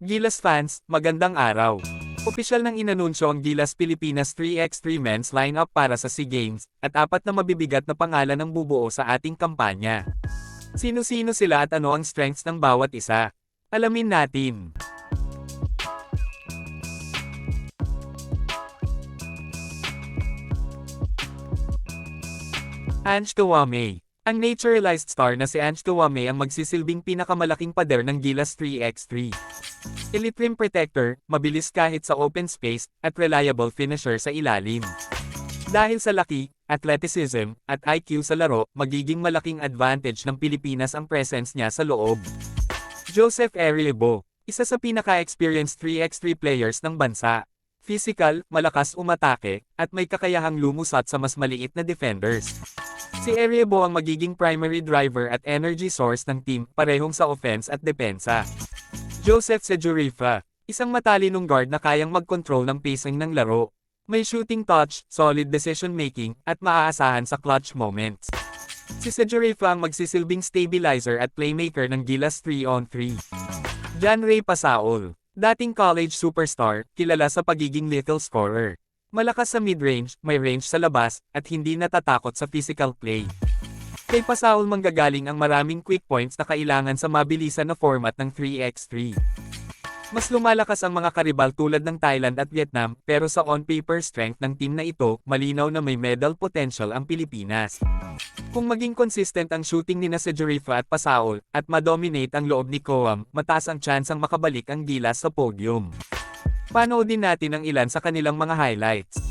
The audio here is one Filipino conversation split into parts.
Gilas fans, magandang araw. Opisyal nang inanunsyo ang Gilas Pilipinas 3x3 men's lineup para sa SEA Games, at apat na mabibigat na pangalan ang bubuo sa ating kampanya. Sino-sino sila at ano ang strengths ng bawat isa? Alamin natin. Ange Kawame Ang naturalized star na si Ange Kawame ang magsisilbing pinakamalaking pader ng Gilas 3x3. Elite rim protector, mabilis kahit sa open space, at reliable finisher sa ilalim. Dahil sa laki, athleticism, at IQ sa laro, magiging malaking advantage ng Pilipinas ang presence niya sa loob. Joseph Eriebo, isa sa pinaka-experienced 3x3 players ng bansa. Physical, malakas umatake, at may kakayahang lumusat sa mas maliit na defenders. Si Eriebo ang magiging primary driver at energy source ng team, parehong sa offense at depensa. Joseph Sejurifa, isang matalinong guard na kayang mag-control ng pacing ng laro. May shooting touch, solid decision making, at maaasahan sa clutch moments. Si Sejurifa ang magsisilbing stabilizer at playmaker ng Gilas 3-on-3. John Ray Pasaol, dating college superstar, kilala sa pagiging little scorer. Malakas sa mid-range, may range sa labas, at hindi natatakot sa physical play. Kay Pasaol manggagaling ang maraming quick points na kailangan sa mabilisan na format ng 3x3. Mas lumalakas ang mga karibal tulad ng Thailand at Vietnam, pero sa on-paper strength ng team na ito, malinaw na may medal potential ang Pilipinas. Kung maging consistent ang shooting ni na Sejurifa at Pasaol, at madominate ang loob ni Coam, mataas ang chance ang makabalik ang gilas sa podium. Panoodin natin ang ilan sa kanilang mga highlights.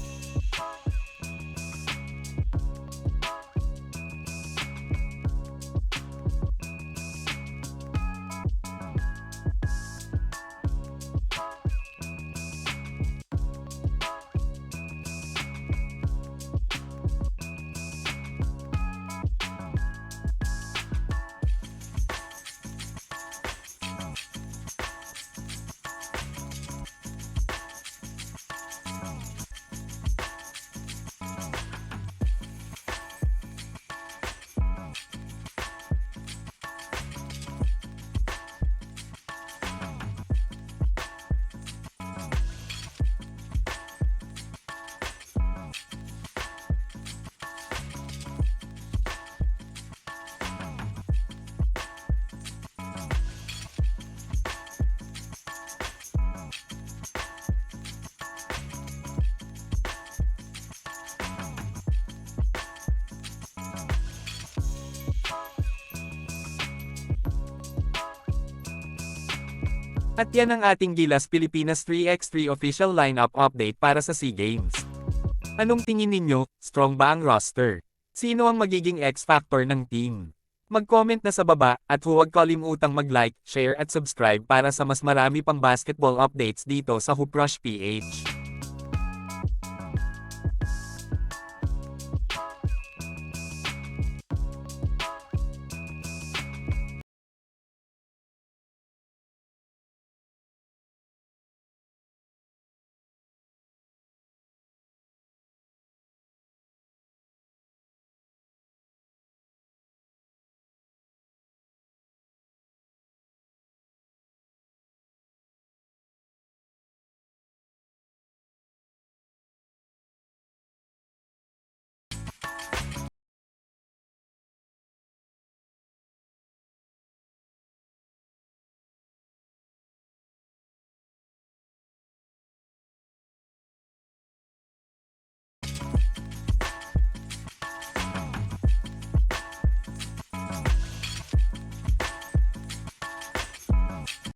At yan ang ating Gilas Pilipinas 3x3 official lineup update para sa SEA Games. Anong tingin ninyo, strong ba ang roster? Sino ang magiging X-factor ng team? Mag-comment na sa baba, at huwag kalimutang mag-like, share at subscribe para sa mas marami pang basketball updates dito sa Hooprush PH.